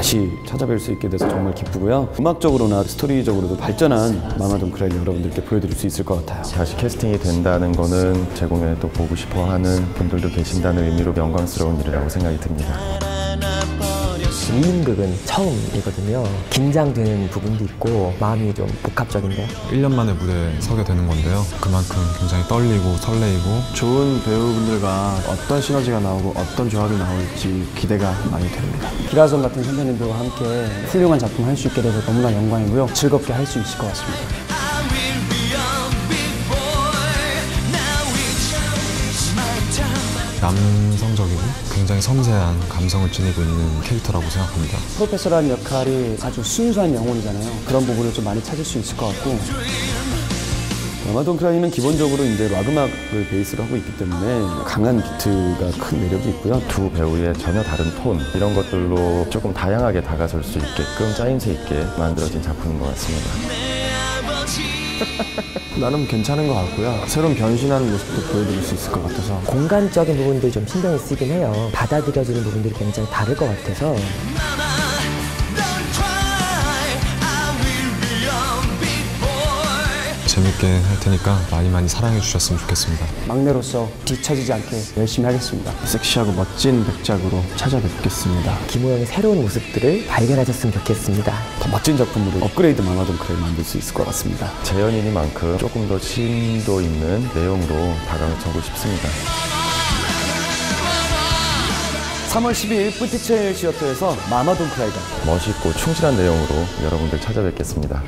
다시 찾아뵐 수 있게 돼서 정말 기쁘고요. 음악적으로나 스토리적으로도 발전한 마마돈 크라이 여러분들께 보여드릴 수 있을 것 같아요. 다시 캐스팅이 된다는 거는 제 공연을 또 보고 싶어 하는 분들도 계신다는 의미로 영광스러운 일이라고 생각이 듭니다. 이민극은 처음이거든요. 긴장되는 부분도 있고 마음이 좀 복합적인데 1년 만에 무대에 서게 되는 건데요. 그만큼 굉장히 떨리고 설레이고 좋은 배우분들과 어떤 시너지가 나오고 어떤 조합이 나올지 기대가 많이 됩니다. 기라성 같은 선배님들과 함께 훌륭한 작품 할 수 있게 돼서 너무나 영광이고요. 즐겁게 할 수 있을 것 같습니다. 남성적이고 굉장히 섬세한 감성을 지니고 있는 캐릭터라고 생각합니다. 프로페서라는 역할이 아주 순수한 영혼이잖아요. 그런 부분을 좀 많이 찾을 수 있을 것 같고 마마돈 크라이는 기본적으로 이제 락 음악을 베이스로 하고 있기 때문에 강한 비트가 큰 매력이 있고요. 두 배우의 전혀 다른 톤 이런 것들로 조금 다양하게 다가설 수 있게끔 짜임새 있게 만들어진 작품인 것 같습니다. 나름 괜찮은 것 같고요. 새로운 변신하는 모습도 보여드릴 수 있을 것 같아서 공간적인 부분들이 좀 신경이 쓰이긴 해요. 받아들여지는 부분들이 굉장히 다를 것 같아서 재밌게 할 테니까 많이 많이 사랑해 주셨으면 좋겠습니다. 막내로서 뒤처지지 않게 열심히 하겠습니다. 섹시하고 멋진 백작으로 찾아뵙겠습니다. 김호영의 새로운 모습들을 발견하셨으면 좋겠습니다. 더 멋진 작품으로 업그레이드 마마돈 크라이 만들 수 있을 것 같습니다. 재현이니만큼 조금 더 심도 있는 내용으로 다가가고 싶습니다. 3월 12일 뿌티첼 시어터에서 마마돈 크라이가 멋있고 충실한 내용으로 여러분들 찾아뵙겠습니다.